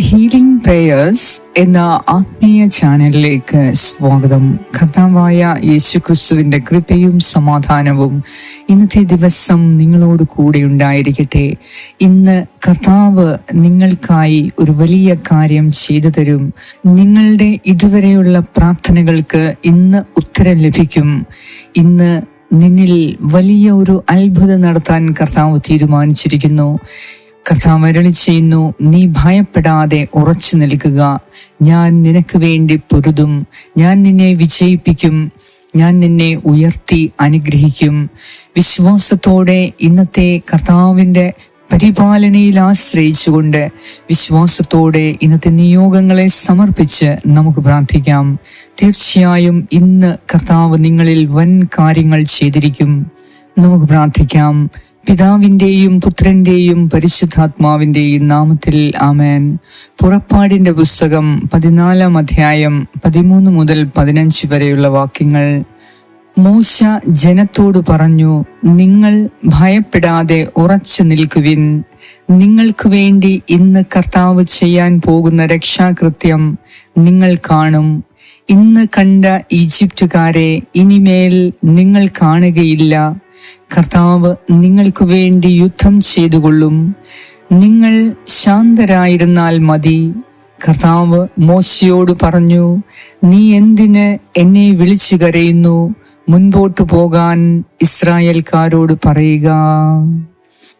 Healing prayers എന്ന ആത്മീയ ചാനലിലേക്ക് സ്വാഗതം. കർത്താവായ യേശു ക്രിസ്തുവിന്റെ കൃപയും സമാധാനവും ഇന്നത്തെ ദിവസം നിങ്ങളോട് കൂടെ ഉണ്ടായിരിക്കട്ടെ. ഇന്ന് കർത്താവ് നിങ്ങൾക്കായി ഒരു വലിയ കാര്യം ചെയ്തു തരും. നിങ്ങളുടെ ഇതുവരെയുള്ള പ്രാർത്ഥനകൾക്ക് ഇന്ന് ഉത്തരം ലഭിക്കും. ഇന്ന് നിന്നിൽ വലിയ ഒരു അത്ഭുതം നടത്താൻ കർത്താവ് തീരുമാനിച്ചിരിക്കുന്നു. അരുളി ചെയ്യുന്നു. നീ ഭയപ്പെടാതെ ഉറച്ചു നിൽക്കുക. ഞാൻ നിനക്ക് വേണ്ടി പൊരുതും. ഞാൻ നിന്നെ വിജയിപ്പിക്കും. ഞാൻ നിന്നെ ഉയർത്തി അനുഗ്രഹിക്കും. വിശ്വാസത്തോടെ ഇന്നത്തെ കർത്താവിന്റെ പരിപാലനയിൽ ആശ്രയിച്ചുകൊണ്ട് വിശ്വാസത്തോടെ ഇന്നത്തെ നിയോഗങ്ങളെ സമർപ്പിച്ച് നമുക്ക് പ്രാർത്ഥിക്കാം. തീർച്ചയായും ഇന്ന് കർത്താവ് നിങ്ങളിൽ വൻ കാര്യങ്ങൾ ചെയ്തിരിക്കും. നമുക്ക് പ്രാർത്ഥിക്കാം. പിതാവിന്റെയും പുത്രന്റെയും പരിശുദ്ധാത്മാവിന്റെയും നാമത്തിൽ ആമേൻ. പുറപ്പാടിന്റെ പുസ്തകം പതിനാലാം അധ്യായം പതിമൂന്ന് മുതൽ പതിനഞ്ച് വരെയുള്ള വാക്യങ്ങൾ മൂശ ജനത്തോട് പറഞ്ഞു നിങ്ങൾ ഭയപ്പെടാതെ ഉറച്ചു നിൽക്കുവിൻ. നിങ്ങൾക്ക് വേണ്ടി ഇന്ന് കർത്താവ് ചെയ്യാൻ പോകുന്ന രക്ഷാകൃത്യം നിങ്ങൾ കാണും. ഇന്ന് കണ്ട ഈജിപ്തുകാരെ ഇനിമേൽ നിങ്ങൾ കാണുകയില്ല. കർത്താവ് നിങ്ങൾക്ക് വേണ്ടി യുദ്ധം ചെയ്തുകൊള്ളും. നിങ്ങൾ ശാന്തരായിരുന്നാൽ മതി. കർത്താവ് മോശയോട് പറഞ്ഞു നീ എന്തിന് എന്നെ വിളിച്ചു കരയുന്നു? മുൻപോട്ട് പോകാൻ ഇസ്രായേൽക്കാരോട് പറയുക.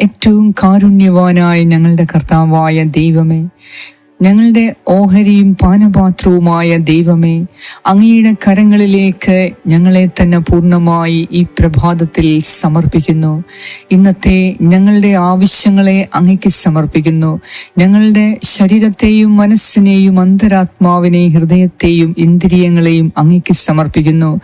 ഏറ്റവും കാരുണ്യവാനായ ഞങ്ങളുടെ കർത്താവായ ദൈവമേ ഞങ്ങളുടെ ഓഹരിയും പാനപാത്രവുമായ ദൈവമേ അങ്ങയുടെ കരങ്ങളിലേക്ക് ഞങ്ങളെ തന്നെ പൂർണമായി ഈ പ്രഭാതത്തിൽ സമർപ്പിക്കുന്നു. ഇന്നത്തെ ഞങ്ങളുടെ ആവശ്യങ്ങളെ അങ്ങയ്ക്ക് സമർപ്പിക്കുന്നു. ഞങ്ങളുടെ ശരീരത്തെയും മനസ്സിനെയും അന്തരാത്മാവിനെയും ഹൃദയത്തെയും ഇന്ദ്രിയങ്ങളെയും അങ്ങയ്ക്ക് സമർപ്പിക്കുന്നു.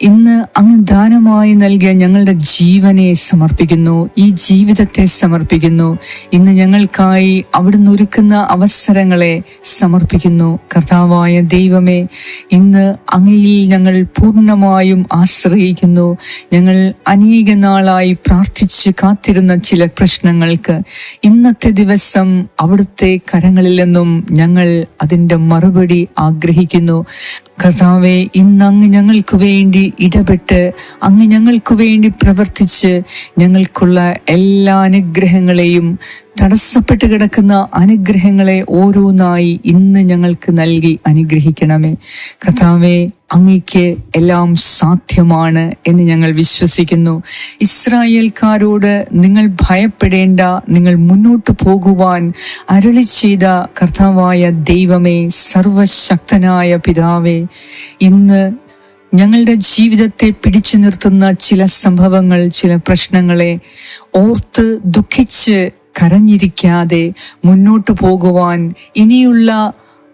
ഇന്ന് അങ്ങ് ദാനമായി നൽകിയ ഞങ്ങളുടെ ജീവനെ സമർപ്പിക്കുന്നു. ഈ ജീവിതത്തെ സമർപ്പിക്കുന്നു. ഇന്ന് ഞങ്ങൾക്കായി അവിടുന്ന് ഒരുക്കുന്ന അവസരങ്ങളെ സമർപ്പിക്കുന്നു. കർത്താവായ ദൈവമേ ഇന്ന് അങ്ങയിൽ ഞങ്ങൾ പൂർണമായും ആശ്രയിക്കുന്നു. ഞങ്ങൾ അനേക നാളായി പ്രാർത്ഥിച്ച് കാത്തിരുന്ന ചില പ്രശ്നങ്ങൾക്ക് ഇന്നത്തെ ദിവസം അവിടുത്തെ കരങ്ങളിൽ നിന്നും ഞങ്ങൾ അതിന്റെ മറുപടി ആഗ്രഹിക്കുന്നു. കർത്താവെ ഇന്ന് അങ്ങ് ഞങ്ങൾക്ക് വേണ്ടി ഇടപെട്ട് അങ്ങ് ഞങ്ങൾക്ക് വേണ്ടി പ്രവർത്തിച്ച് ഞങ്ങൾക്കുള്ള എല്ലാ അനുഗ്രഹങ്ങളെയും തടസ്സപ്പെട്ട് കിടക്കുന്ന അനുഗ്രഹങ്ങളെ ഓരോന്നായി ഇന്ന് ഞങ്ങൾക്ക് നൽകി അനുഗ്രഹിക്കണമേ. കർത്താവെ അങ്ങയ്ക്ക് എല്ലാം സാധ്യമാണ് എന്ന് ഞങ്ങൾ വിശ്വസിക്കുന്നു. ഇസ്രായേൽക്കാരോട് നിങ്ങൾ ഭയപ്പെടേണ്ട നിങ്ങൾ മുന്നോട്ട് പോകുവാൻ അരളി ചെയ്ത കർത്താവായ ദൈവമേ സർവശക്തനായ പിതാവേ ഇന്ന് ഞങ്ങളുടെ ജീവിതത്തെ പിടിച്ചു നിർത്തുന്ന ചില സംഭവങ്ങൾ ചില പ്രശ്നങ്ങളെ ഓർത്ത് ദുഃഖിച്ച് കരഞ്ഞിരിക്കാതെ മുന്നോട്ടു പോകുവാൻ ഇനിയുള്ള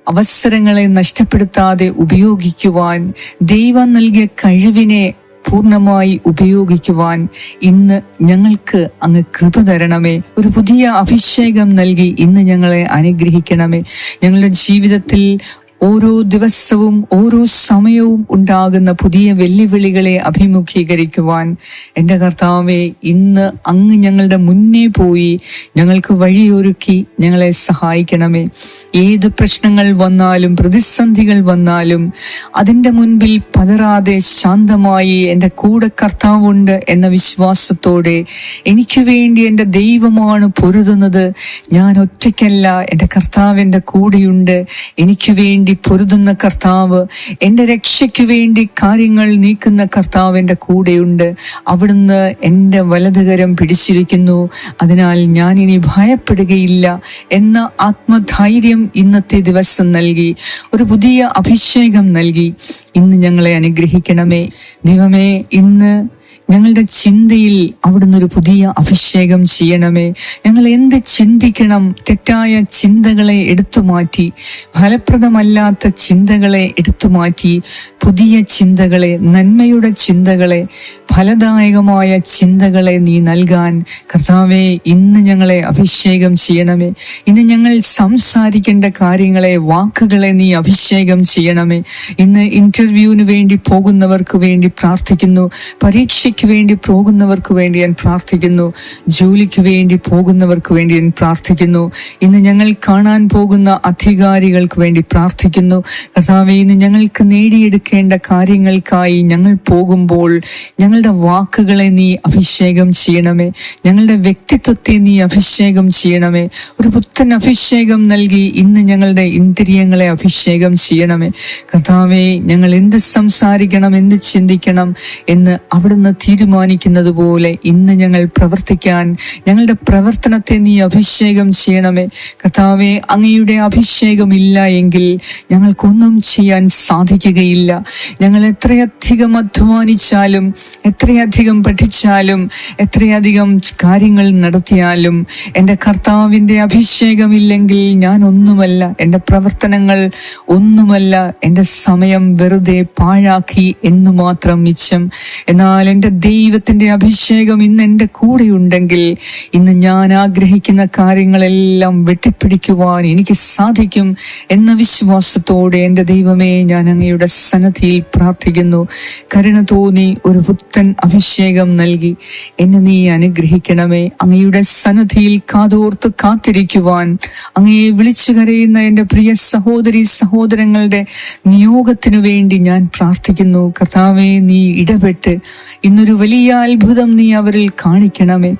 അവസരങ്ങളെ നഷ്ടപ്പെടുത്താതെ ഉപയോഗിക്കുവാൻ ദൈവം നൽകിയ കഴിവിനെ പൂർണമായി ഉപയോഗിക്കുവാൻ ഇന്ന് ഞങ്ങൾക്ക് അങ്ങ് കൃപ തരണമേ. ഒരു പുതിയ അഭിഷേകം നൽകി ഇന്ന് ഞങ്ങളെ അനുഗ്രഹിക്കണമേ. ഞങ്ങളുടെ ജീവിതത്തിൽ ഓരോ ദിവസവും ഓരോ സമയവും ഉണ്ടാകുന്ന പുതിയ വെല്ലുവിളികളെ അഭിമുഖീകരിക്കുവാൻ എന്റെ കർത്താവെ ഇന്ന് അങ്ങ് ഞങ്ങളുടെ മുന്നേ പോയി ഞങ്ങൾക്ക് വഴിയൊരുക്കി ഞങ്ങളെ സഹായിക്കണമേ. ഏത് പ്രശ്നങ്ങൾ വന്നാലും പ്രതിസന്ധികൾ വന്നാലും അതിന്റെ മുൻപിൽ പതറാതെ ശാന്തമായി എന്റെ കൂടെ കർത്താവുണ്ട് എന്ന വിശ്വാസത്തോടെ എനിക്ക് വേണ്ടി എന്റെ ദൈവമാണ് പൊരുതുന്നത്. ഞാൻ ഒറ്റയ്ക്കല്ല എന്റെ കർത്താവിന്റെ കൂടെയുണ്ട്. എനിക്ക് വേണ്ടി പൊരുതുന്ന കർത്താവ് എന്റെ രക്ഷയ്ക്ക് വേണ്ടി കാര്യങ്ങൾ നീക്കുന്ന കർത്താവ് എന്റെ കൂടെയുണ്ട്. അവിടുന്ന് എന്റെ വലതുകരം പിടിച്ചിരിക്കുന്നു. അതിനാൽ ഞാൻ ഇനി ഭയപ്പെടുകയില്ല എന്ന ആത്മധൈര്യം ഇന്നത്തെ ദിവസം നൽകി. ഒരു പുതിയ അഭിഷേകം നൽകി. ഇന്ന് ഞങ്ങളെ അനുഗ്രഹിക്കണമേ. ദൈവമേ ഇന്ന് ഞങ്ങളുടെ ചിന്തയിൽ അവിടുന്ന് ഒരു പുതിയ അഭിഷേകം ചെയ്യണമേ. ഞങ്ങൾ എന്ത് ചിന്തിക്കണം? തെറ്റായ ചിന്തകളെ എടുത്തു മാറ്റി ഫലപ്രദമല്ലാത്ത ചിന്തകളെ എടുത്തു മാറ്റി പുതിയ ചിന്തകളെ നന്മയുടെ ചിന്തകളെ ഫലദായകമായ ചിന്തകളെ നീ നൽകാൻ കർത്താവെ ഇന്ന് ഞങ്ങളെ അഭിഷേകം ചെയ്യണമേ. ഇന്ന് ഞങ്ങൾ സംസാരിക്കേണ്ട കാര്യങ്ങളെ വാക്കുകളെ നീ അഭിഷേകം ചെയ്യണമേ. ഇന്ന് ഇന്റർവ്യൂവിന് വേണ്ടി പോകുന്നവർക്ക് വേണ്ടി പ്രാർത്ഥിക്കുന്നു. പരീക്ഷയ്ക്ക് ജോലിക്ക് വേണ്ടി പോകുന്നവർക്ക് വേണ്ടി ഞാൻ പ്രാർത്ഥിക്കുന്നു. ജോലിക്ക് വേണ്ടി പോകുന്നവർക്ക് വേണ്ടി ഞാൻ പ്രാർത്ഥിക്കുന്നു. ഇന്ന് ഞങ്ങൾ കാണാൻ പോകുന്ന അധികാരികൾക്ക് വേണ്ടി പ്രാർത്ഥിക്കുന്നു. കർത്താവെ ഇന്ന് ഞങ്ങൾക്ക് നേടിയെടുക്കേണ്ട കാര്യങ്ങൾക്കായി ഞങ്ങൾ പോകുമ്പോൾ ഞങ്ങളുടെ വാക്കുകളെ നീ അഭിഷേകം ചെയ്യണമേ. ഞങ്ങളുടെ വ്യക്തിത്വത്തെ നീ അഭിഷേകം ചെയ്യണമേ. ഒരു പുത്തൻ അഭിഷേകം നൽകി ഇന്ന് ഞങ്ങളുടെ ഇന്ദ്രിയങ്ങളെ അഭിഷേകം ചെയ്യണമേ. കർത്താവെ ഞങ്ങൾ എന്ത് സംസാരിക്കണം എന്ത് ചിന്തിക്കണം എന്ന് അവിടുന്ന് തീരുമാനിക്കുന്നത് പോലെ ഇന്ന് ഞങ്ങൾ പ്രവർത്തിക്കാൻ ഞങ്ങളുടെ പ്രവർത്തനത്തെ നീ അഭിഷേകം ചെയ്യണമേ. കർത്താവെ അങ്ങയുടെ അഭിഷേകം ഇല്ല എങ്കിൽ ഞങ്ങൾക്കൊന്നും ചെയ്യാൻ സാധിക്കുകയില്ല. ഞങ്ങൾ എത്രയധികം അധ്വാനിച്ചാലും എത്രയധികം പഠിച്ചാലും എത്രയധികം കാര്യങ്ങൾ നടത്തിയാലും എന്റെ കർത്താവിന്റെ അഭിഷേകമില്ലെങ്കിൽ ഞാൻ ഒന്നുമല്ല എന്റെ പ്രവർത്തനങ്ങൾ ഒന്നുമല്ല എന്റെ സമയം വെറുതെ പാഴാക്കി എന്ന് മാത്രം മിച്ചം. എന്നാൽ എന്റെ ദൈവത്തിന്റെ അഭിഷേകം ഇന്ന് എന്റെ കൂടെ ഉണ്ടെങ്കിൽ ഇന്ന് ഞാൻ ആഗ്രഹിക്കുന്ന കാര്യങ്ങളെല്ലാം വെട്ടിപ്പിടിക്കുവാൻ എനിക്ക് സാധിക്കും എന്ന വിശ്വാസത്തോടെ എന്റെ ദൈവമേ ഞാൻ അങ്ങയുടെ സന്നദ്ധിയിൽ പ്രാർത്ഥിക്കുന്നു. കരുണ തോന്നി ഒരു പുത്തൻ അഭിഷേകം നൽകി. എന്നെ നീ അനുഗ്രഹിക്കണമേ. അങ്ങയുടെ സന്നദ്ധിയിൽ കാതോർത്ത് കാത്തിരിക്കുവാൻ. അങ്ങയെ വിളിച്ചു കരയുന്ന എന്റെ പ്രിയ സഹോദരി സഹോദരങ്ങളുടെ നിയോഗത്തിനു വേണ്ടി ഞാൻ പ്രാർത്ഥിക്കുന്നു. കർത്താവെ നീ ഇടപെട്ട്. ഇന്നൊരു വലിയ അത്ഭുതം നീ അവരിൽ കാണിക്കണമേ.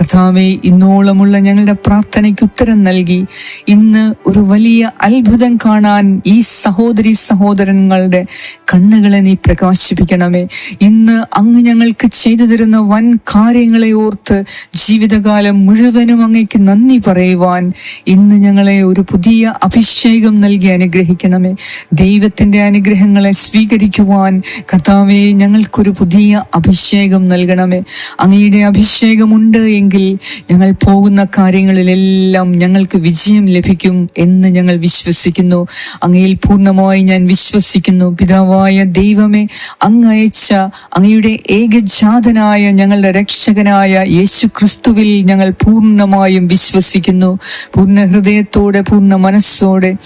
കഥാവെ ഇന്നോളമുള്ള ഞങ്ങളുടെ പ്രാർത്ഥനയ്ക്ക് ഉത്തരം നൽകി. ഇന്ന് ഒരു വലിയ അത്ഭുതം കാണാൻ ഈ സഹോദരി സഹോദരങ്ങളുടെ കണ്ണുകളെ നീ പ്രകാശിപ്പിക്കണമേ. ഇന്ന് അങ്ങ് ഞങ്ങൾക്ക് ചെയ്തു തരുന്ന വൻ കാര്യങ്ങളെ ഓർത്ത് ജീവിതകാലം മുഴുവനും അങ്ങയ്ക്ക് നന്ദി പറയുവാൻ ഇന്ന് ഞങ്ങളെ ഒരു പുതിയ അഭിഷേകം നൽകി അനുഗ്രഹിക്കണമേ. ദൈവത്തിന്റെ അനുഗ്രഹങ്ങളെ സ്വീകരിക്കുവാൻ കർത്താവെ ഞങ്ങൾക്കൊരു പുതിയ അഭിഷേകം നൽകണമേ. അങ്ങയുടെ അഭിഷേകമുണ്ട് എങ്കിൽ ഞങ്ങൾ പോകുന്ന കാര്യങ്ങളിലെല്ലാം ഞങ്ങൾക്ക് വിജയം ലഭിക്കും എന്ന് ഞങ്ങൾ വിശ്വസിക്കുന്നു. അങ്ങയിൽ പൂർണമായി ഞാൻ വിശ്വസിക്കുന്നു. പിതാവായ ദൈവമേ അങ്ങ് അയച്ച അങ്ങയുടെ ഏകജാതനായ ഞങ്ങളുടെ രക്ഷകനായ യേശു ക്രിസ്തുവിൽ ഞങ്ങൾ പൂർണമായും വിശ്വസിക്കുന്നു. പൂർണ ഹൃദയത്തോടെ പൂർണ മനസ്സോടെ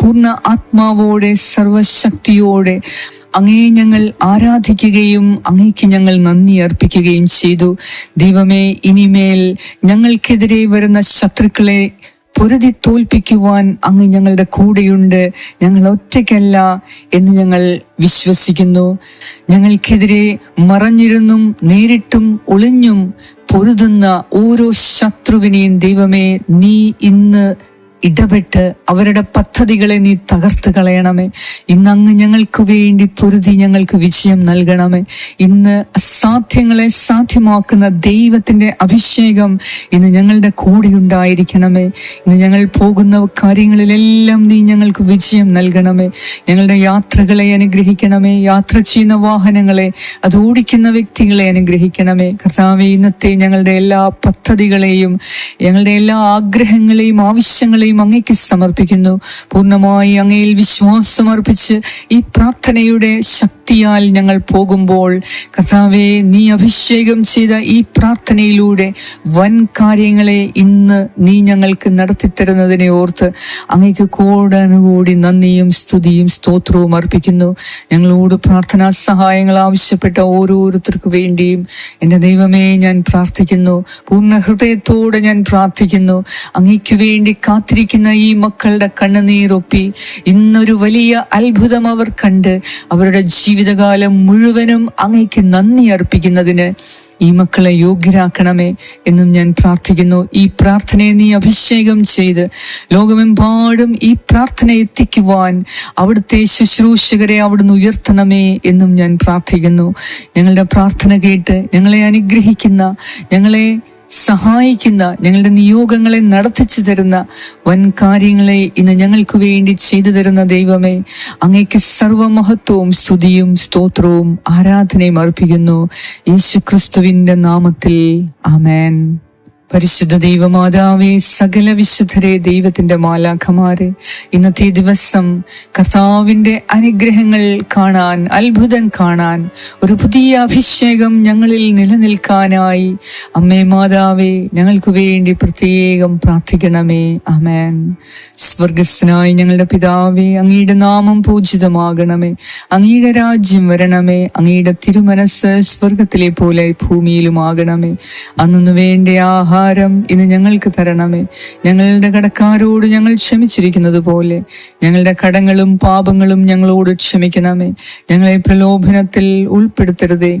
പൂർണ ആത്മാവോടെ സർവശക്തിയോടെ അങ്ങേ ഞങ്ങൾ ആരാധിക്കുകയും അങ്ങേക്ക് ഞങ്ങൾ നന്ദി അർപ്പിക്കുകയും ചെയ്തു. ദൈവമേ ഇനിമേൽ ഞങ്ങൾക്കെതിരെ വരുന്ന ശത്രുക്കളെ പൊരുതി തോൽപ്പിക്കുവാൻ അങ്ങ് ഞങ്ങളുടെ കൂടെയുണ്ട്. ഞങ്ങൾ ഒറ്റയ്ക്കല്ല എന്ന് ഞങ്ങൾ വിശ്വസിക്കുന്നു. ഞങ്ങൾക്കെതിരെ മറഞ്ഞിരുന്നും നേരിട്ടും ഒളിഞ്ഞും പൊരുതുന്ന ഓരോ ശത്രുവിനെയും ദൈവമേ നീ ഇന്ന് ഇടപെട്ട് അവരുടെ പദ്ധതികളെ നീ തകർത്ത് കളയണമേ. ഇന്ന് അങ്ങ് ഞങ്ങൾക്ക് വേണ്ടി പൊരുതി ഞങ്ങൾക്ക് വിജയം നൽകണമേ. ഇന്ന് അസാധ്യങ്ങളെ സാധ്യമാക്കുന്ന ദൈവത്തിന്റെ അഭിഷേകം ഇന്ന് ഞങ്ങളുടെ കൂടെ ഉണ്ടായിരിക്കണമേ. ഇന്ന് ഞങ്ങൾ പോകുന്ന കാര്യങ്ങളിലെല്ലാം നീ ഞങ്ങൾക്ക് വിജയം നൽകണമേ. ഞങ്ങളുടെ യാത്രകളെ അനുഗ്രഹിക്കണമേ. യാത്ര ചെയ്യുന്ന വാഹനങ്ങളെ അത് ഓടിക്കുന്ന വ്യക്തികളെ അനുഗ്രഹിക്കണമേ. കർത്താവെ ഇന്നത്തെ ഞങ്ങളുടെ എല്ലാ പദ്ധതികളെയും ഞങ്ങളുടെ എല്ലാ ആഗ്രഹങ്ങളെയും ആവശ്യങ്ങളെയും അങ്ങേക്ക് സമർപ്പിക്കുന്നു. പൂർണമായി അങ്ങയിൽ വിശ്വാസം അർപ്പിച്ച് ഈ പ്രാർത്ഥനയുടെ ശക്തിയാൽ ഞങ്ങൾ പോകുമ്പോൾ കഥാവെ നീ അഭിഷേകം ചെയ്ത ഈ പ്രാർത്ഥനയിലൂടെ വൻ കാര്യങ്ങളെ ഇന്ന് നീ ഞങ്ങൾക്ക് നടത്തിത്തരുന്നതിനെ ഓർത്ത് അങ്ങേക്ക് കൂടാനുകൂടി നന്ദിയും സ്തുതിയും സ്തോത്രവും അർപ്പിക്കുന്നു. ഞങ്ങളോട് പ്രാർത്ഥനാ സഹായങ്ങൾ ആവശ്യപ്പെട്ട ഓരോരുത്തർക്ക് വേണ്ടിയും എന്റെ ദൈവമേ ഞാൻ പ്രാർത്ഥിക്കുന്നു. പൂർണ ഹൃദയത്തോടെ ഞാൻ പ്രാർത്ഥിക്കുന്നു. അങ്ങയ്ക്ക് വേണ്ടി കാത്തിരിക്കുന്ന ഈ മക്കളുടെ കണ്ണുനീരൊപ്പി ഇന്നൊരു വലിയ അത്ഭുതം അവർ കണ്ട് അവരുടെ ജീവിതകാലം മുഴുവനും അങ്ങയ്ക്ക് നന്ദി അർപ്പിക്കുന്നതിന് ഈ മക്കളെ യോഗ്യരാക്കണമേ എന്നും ഞാൻ പ്രാർത്ഥിക്കുന്നു. ഈ പ്രാർത്ഥനയെ നീ അഭിഷേകം ചെയ്ത് ലോകമെമ്പാടും ഈ പ്രാർത്ഥന എത്തിക്കുവാൻ അവിടുത്തെ ശുശ്രൂഷകരെ അവിടുന്ന് ഉയർത്തണമേ എന്നും ഞാൻ പ്രാർത്ഥിക്കുന്നു. ഞങ്ങളുടെ പ്രാർത്ഥന കേട്ട് ഞങ്ങളെ അനുഗ്രഹിക്കുന്ന ഞങ്ങളെ സഹായിക്കുന്ന ഞങ്ങളുടെ നിയോഗങ്ങളെ നടത്തിച്ചു തരുന്ന വൻ കാര്യങ്ങളെ ഇന്ന് ഞങ്ങൾക്ക് വേണ്ടി ചെയ്തു തരുന്ന ദൈവമേ അങ്ങേക്ക് സർവമഹത്വവും സ്തുതിയും സ്തോത്രവും ആരാധനയും അർപ്പിക്കുന്നു. യേശു ക്രിസ്തുവിന്റെ നാമത്തിൽ. ആമേൻ. പരിശുദ്ധ ദൈവമാതാവേ സകല വിശുദ്ധരെ ദൈവത്തിന്റെ മാലാഖമാരെ ഇന്നത്തെ ദിവസം കർത്താവിന്റെ അനുഗ്രഹങ്ങൾ കാണാൻ അത്ഭുതം കാണാൻ ഒരു പുതിയ അഭിഷേകം ഞങ്ങളിൽ നിലനിൽക്കാനായി. അമ്മേ മാതാവേ ഞങ്ങൾക്ക് വേണ്ടി പ്രത്യേകം പ്രാർത്ഥിക്കണമേ. അമേൻ സ്വർഗസ്നായി ഞങ്ങളുടെ പിതാവേ അങ്ങയുടെ നാമം പൂജിതമാകണമേ. അങ്ങയുടെ രാജ്യം വരണമേ. അങ്ങയുടെ തിരുമനസ് സ്വർഗത്തിലെ പോലെ ഭൂമിയിലുമാകണമേ. അന്നു വേണ്ട ആഹാരം ഇന്ന് ഞങ്ങൾക്ക് തരണമേ. ഞങ്ങളുടെ കടക്കാരോട് ഞങ്ങൾ ക്ഷമിച്ചിരിക്കുന്നത് പോലെ. ഞങ്ങളുടെ കടങ്ങളും പാപങ്ങളും ഞങ്ങളോട് ക്ഷമിക്കണമേ. ഞങ്ങളെ പ്രലോഭനത്തിൽ ഉൾപ്പെടുത്തരുതേ.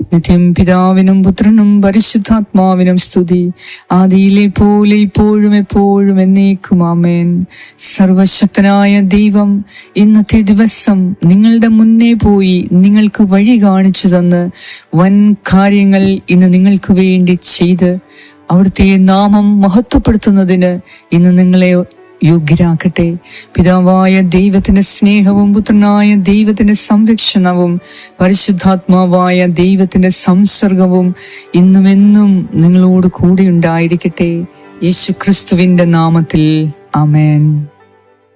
നിത്യം പിതാവിനും പുത്രനും പരിശുദ്ധാത്മാവിനും സ്തുതി. ആദിയിലെ പോലെ ഇപ്പോഴും എപ്പോഴും എന്നേക്കും ആമേൻ. സർവശക്തനായ ദൈവം ഇന്നത്തെ ദിവസം നിങ്ങളുടെ മുന്നേ പോയി നിങ്ങൾക്ക് വഴി കാണിച്ചു തന്ന് വൻ കാര്യങ്ങൾ ഇന്ന് നിങ്ങൾക്ക് വേണ്ടി ചെയ്ത് അവിടുത്തെ നാമം മഹത്വപ്പെടുത്തുന്നതിന് ഇന്ന് നിങ്ങളെ യോഗ്യരാക്കട്ടെ പിതാവായ ദൈവത്തിന്റെ സ്നേഹവും പുത്രനായ ദൈവത്തിന്റെ സംരക്ഷണവും പരിശുദ്ധാത്മാവായ ദൈവത്തിന്റെ സംസർഗവും ഇന്നുമെന്നും നിങ്ങളോട് കൂടെ ഉണ്ടായിരിക്കട്ടെ. യേശു ക്രിസ്തുവിന്റെ നാമത്തിൽ. അമേൻ